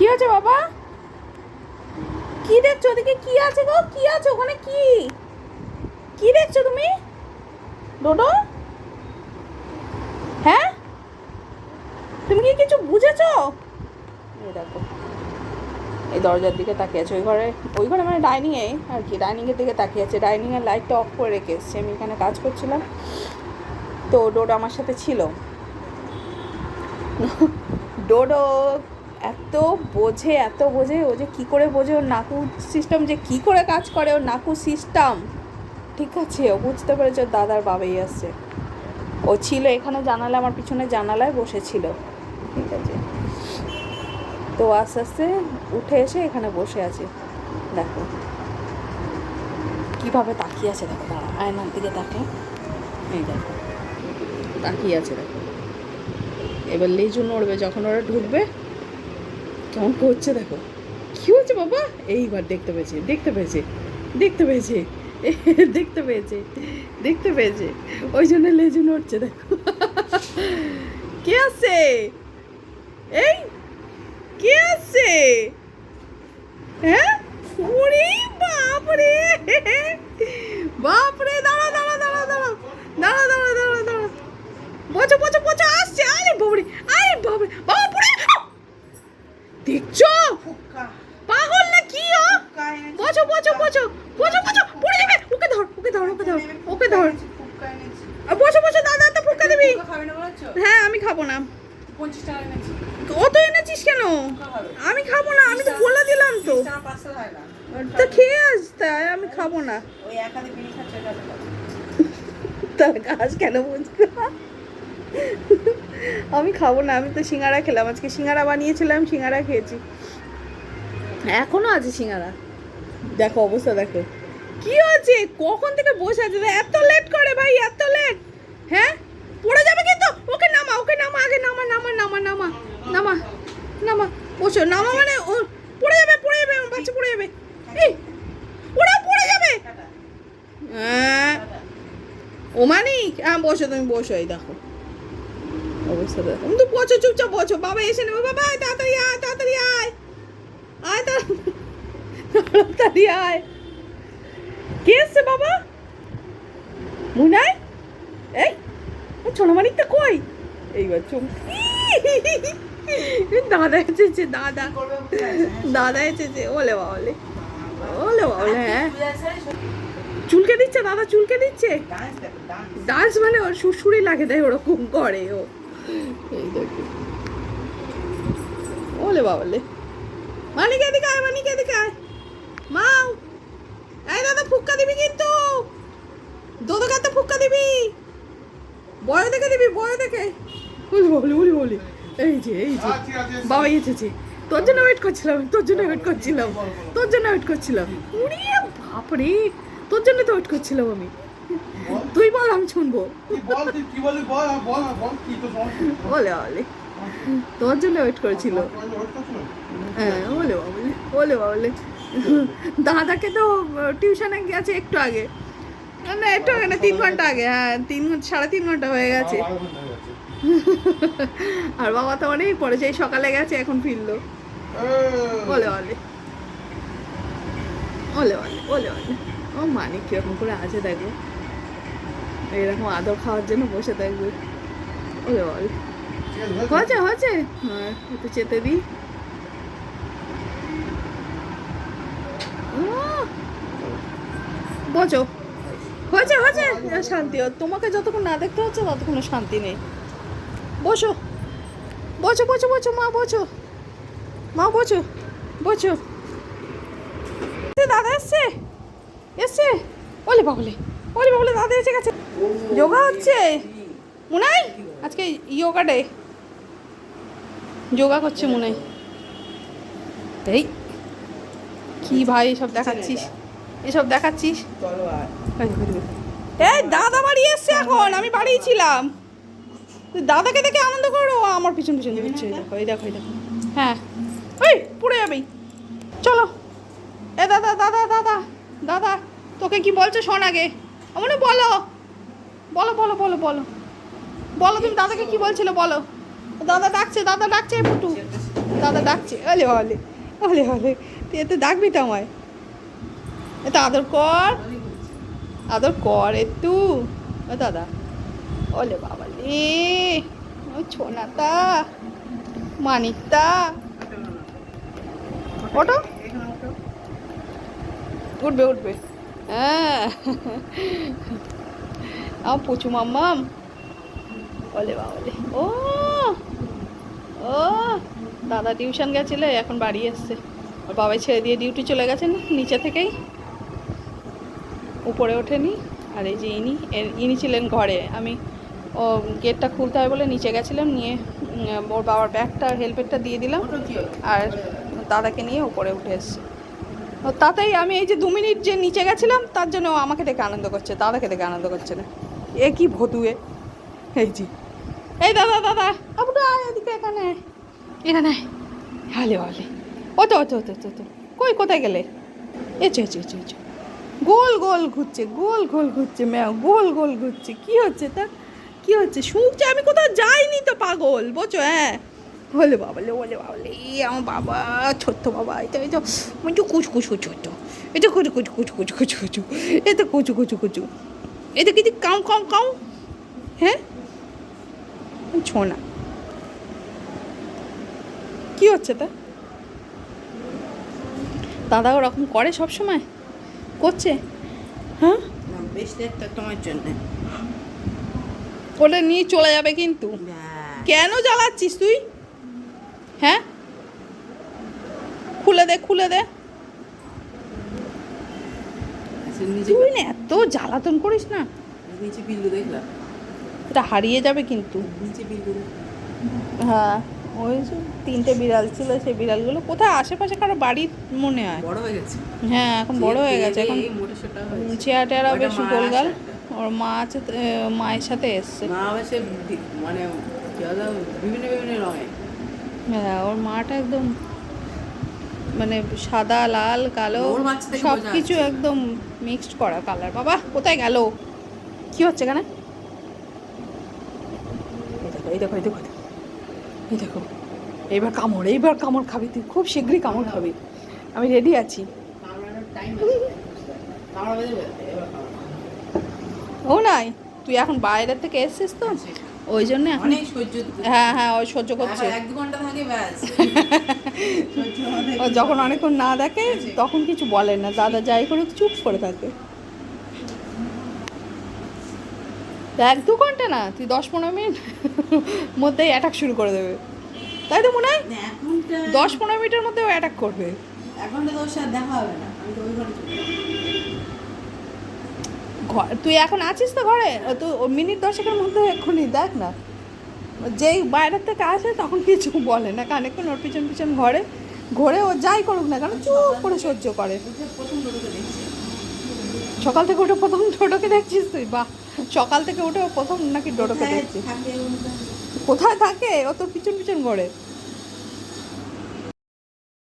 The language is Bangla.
কি আছে বাবা? কি দেখছ ওদিকে? কি আছে গো? কি আছে ওখানে? কি? কি দেখছ তুমি? ডোডো? হ্যাঁ? তুমি কি কিছু বুঝেছ? এই দেখো। এই দরজার দিকে তাকিয়ে আছে। ওই ঘরে ওই ঘরে মানে ডাইনিংয়ে আর কি ডাইনিংয়ের দিকে তাকিয়ে আছে। ডাইনিংয়ের লাইটটা অফ করে রেখে এসছে। আমি এখানে কাজ করছিলাম। তো ডোডো আমার সাথে ছিল। ডোডো এত বোঝে এত বোঝে ও যে কী করে বোঝে ওর নাকু সিস্টেম যে কী করে কাজ করে ওর নাকু সিস্টেম ঠিক আছে, ও বুঝতে পেরেছে ওর দাদার বাবাই আসছে। ও ছিল এখানে জানালা আমার পিছনে জানালায় বসেছিল। ঠিক আছে। তো আস্তে আস্তে উঠে এসে এখানে বসে আছে। দেখো। কীভাবে তাকিয়ে আছে দেখো, দাঁড়া, আয়নার দিকে তাকে। এই দেখো। তাকিয়ে আছে দেখো। এবার লেজু নড়বে, যখন ওরা ঢুকবে কেমন করছে দেখো। কি হচ্ছে বাবা? এইবার দেখতে পেয়েছে দেখতে পেয়েছে দেখতে পেয়েছে দেখতে পেয়েছে দেখতে পেয়েছে। ওই জন্য লেজু নড়ছে দেখো। কে আছে? এই, কে আছে? হ্যাঁ? বাপরে! বাপরে! বচো বচো বচো বচো পড়ে যাবে। ওকে ধর ওকে ধর ওকে ধর ওকে ধর। বসো বসো দাদা তো ফুটকা দিবি। হ্যাঁ আমি খাব না। অত এনেছিস কেন? আমি খাব না আমি তো বলে দিলাম তো। তো খেয়ে আস তাই আমি খাব না। তার কাজ কেন বুঝব আমি খাব না আমি তো সিঙ্গারা খেলাম। আজকে সিঙ্গারা বানিয়েছিলাম সিঙ্গারা খেয়েছি। এখনও আছে সিঙ্গারা। দেখো অবস্থা, দেখো। কি হচ্ছে কখন থেকে বসে আছে? এত লেট করে ভাই, এত লেট হ্যাঁ? পড়ে যাবে কিন্তু? ওকে নামা ওকে নামা, আগে নামা নামা নামা নামা নামা নামা। বসো, নামা মানে ও, পড়ে যাবে পড়ে যাবে বাচ্চা পড়ে যাবে। এই, ওরা পড়ে যাবে। হ্যাঁ। ও মানিক হ্যাঁ বসো, তুমি বসো, এই দেখো। অবস্থা, দেখো। তুমি তো বসো, চুপচাপ বসো। বাবা এসে নেবে। বাবা তাড়াতাড়ি আয় তাড়াতাড়ি আয়। আয়, তাড়াতাড়ি। আয়। কে এসছে বাবা? মুনাই? এই, ও ছোট মানিকটা কই? এইবার চুম দাদা এসেছে, দাদা। দাদা এসেছে, ওলে বাবলে ওলে। বাবলে হ্যাঁ। চুলকে দিচ্ছে দাদা চুলকে দিচ্ছে। ডান্স মানে ওর সুরসুরি লাগে, তাই ওরকম করে ও। এই দেখো। ওলে বাবলে মানিক এদিকে আয়, মানিক এদিকে আয়। মাও! এই দাদা ফুক্কা দিবি কিন্তু! দোদো কাতে ফুক্কা দিবি! বয় দেখে দিবি বয় দেখে। উলি বলি উলি বলি। এই যে এই যে। বাবা এসেছে তোর জন্য ওয়েট করছিলাম তোর জন্য ওয়েট করছিলাম তোর জন্য ওয়েট করছিলাম। উড়ি বাপরে! তোর জন্য তো ওয়েট করছিলাম আমি। তুই বল আমি শুনব। বল বল বল বল বলে বলে। তোর জন্য ওয়েট করেছিল। হ্যাঁ বলে বাবলে বলে বাবলে দাদাকে তো টিউশনে গেছে একটু আগে। না একটু আগে না তিন ঘণ্টা আগে হ্যাঁ তিন সাড়ে তিন ঘণ্টা হয়ে গেছে। আর বাবা তো অনেক পরে সেই সকালে গেছে এখন ফিরলো। বলে বলে। ওলে বলে ওলে বলে। ও মানে কীরকম করে আছে দেখো। এরকম আদর খাওয়ার জন্য বসে থাকবে। ওলে বলে। হয়েছে হয়েছে। হ্যাঁ একটু চেতে দিই। বোঝো। হয়েছে হয়েছে। শান্তি। তোমাকে যতক্ষণ না দেখতে হচ্ছে, ততক্ষণ শান্তি নেই। বসো বসো বসো বসো মা বসো মা বসো বসো দাদা এসছে। এসছে। ওলে বাবলে। ওলে বাবলে, দাদা এসে গেছে। যোগা হচ্ছে। মুনাই, আজকে ইয়োগা ডে। যোগা করছে মুনাই। এই। কি ভাই এসব দেখাচ্ছিস? এসব দেখাচ্ছিস? এই দাদা বাড়ি এসছে এখন আমি বাড়ি ছিলাম। তুই দাদাকে দেখে আনন্দ করো ও আমার পিছন পিছন দিচ্ছে দেখো এই দেখো এই দেখো। হ্যাঁ। ওই পড়ে যাবেই চলো। এ দাদা দাদা দাদা দাদা তোকে কি বলছো শোন আগে। আমার বলো। বলো বলো বলো বলো। বলো তুমি দাদাকে কি বলছিলে বলো। দাদা ডাকছে দাদা ডাকছে পুটু দাদা ডাকছে ওলে ওলে ওলে ওলে তুই এতে ডাকবি তো আমায়। এত আদর কর। আদর কর একটু। ও দাদা, ওলে বাবা রে ও ছোনাতা মানিকতা ওটো উঠবে উঠবে। হ্যাঁ। আমার পুচু মাম্মাম। ওলে বাবালে। ও ও, দাদা টিউশন গেছিলে, এখন বাড়ি এসছে। ওর বাবাই ছেড়ে দিয়ে ডিউটি চলে গেছেন নিচে থেকেই। উপরে ওঠেনি, আর এই যে ইনি ইনি ছিলেন ঘরে। আমি, ও, গেটটা খুলতে হবে বলে নিচে গেছিলাম, নিয়ে ওর বাবার ব্যাগটা, হেলমেটটা দিয়ে দিলাম, আর দাদাকে নিয়ে উপরে উঠে এসছে। তাতেই আমি এই যে দু মিনিট যে নিচে গেছিলাম, তার জন্য ও আমাকে দেখে আনন্দ করছে, দাদাকে দেখে আনন্দ করছে না। এ কি ভতুয়ে এই জি এই দাদা দাদা আয় এদিকে, এখানে। এখানে। হালে হালে। ও তো ও তো তো, তো, কই কোথায় গেলে এচো এচো এচো এচো গোল গোল ঘুরছে গোল গোল ঘুরছে ম্যাও গোল গোল ঘুরছে কি হচ্ছে তা কি হচ্ছে শুনছে আমি কোথাও যাইনি তো পাগল বোঝো হ্যাঁ হলে বাবালে ওলে বাবালে এই আমার বাবা ছোট্ট বাবা এটা এটা একটু কুচু কুচু ছোট্ট এটা কুচু কুচু কুচু কুচু কুচু কুচু এটা কুচু কুচু কুচু এটা কিছু কাউ কাউ কাউ হ্যাঁ ছোনা কি হচ্ছে তা দাদা ওরকম করে সব সময় করছে? হ্যাঁ? বেশ ব্রেসলেটটা তোমার জন্য। ওটা নিয়ে চলে যাবে কিন্তু। কেন জ্বালাচ্ছিস তুই? হ্যাঁ? খুলে দে খুলে দে। আচ্ছা, তুই না এত জ্বালাতন করিস না। নিচে বিল্লু দেখলাম। এটা হারিয়ে যাবে কিন্তু। নিচে বিল্লু হ্যাঁ। ওই যে তিনটে বিড়াল ছিল সেই বিড়ালগুলো কোথায়? আশেপাশে কারও বাড়ির মনে হয়। বড় হয়ে গেছে। হ্যাঁ এখন বড় হয়ে গেছে। এখন। চেয়ার টেয়ারা বেশ গোলগাল। ওর মা আছে মায়ের সাথে এসছে। মা আবার মানে বিভিন্ন বিভিন্ন রঙে হ্যাঁ ওর মাটা একদম মানে সাদা লাল কালো সব কিছু একদম মিক্সড করা কালার বাবা কোথায় গেল? কি হচ্ছে এখানে? এই দেখো এই দেখো। এই দেখো এইবার কামড় এইবার কামড় খাবি তুই খুব শীঘ্রই কামড় খাবি। আমি রেডি আছি। ও নাই তুই এখন বাইরের থেকে এসছিস তো? ওই জন্য এখন হ্যাঁ হ্যাঁ ওই সহ্য করছে। সহ্য আমাদের ও যখন অনেকক্ষণ না দেখে তখন কিছু বলে না। দাদা যাই করে চুপ করে থাকে। এক দু ঘণ্টা না তুই দশ পনেরো মিনিট মধ্যেই অ্যাটাক শুরু করে দেবে। তাই তো মনে হয়? দশ পনেরো মিনিটের মধ্যে ও অ্যাটাক করবে এখনটা তোর সাথে দেখা হবে না আমি তো ওই ঘরে ঘর তুই এখন আছিস তো ঘরে? তো মিনিট দশেকের মধ্যে এক্ষুনি দেখ না। যেই বাইরের থেকে আসে তখন কিছু বলে না কানেক্ষণ ওর পিছন পিছন ঘরে ঘরে ও যাই করুক না কেন চুপ করে সহ্য করে উঠে প্রথম দুটোকে দেখছি সকাল থেকে উঠে প্রথম ডোডোকে দেখছিস তুই? বাহ সকাল থেকে উঠে প্রথম নাকি ডোডোকে দেখছিস? কোথায় থাকে? ও তোর পিছন পিছন ঘরে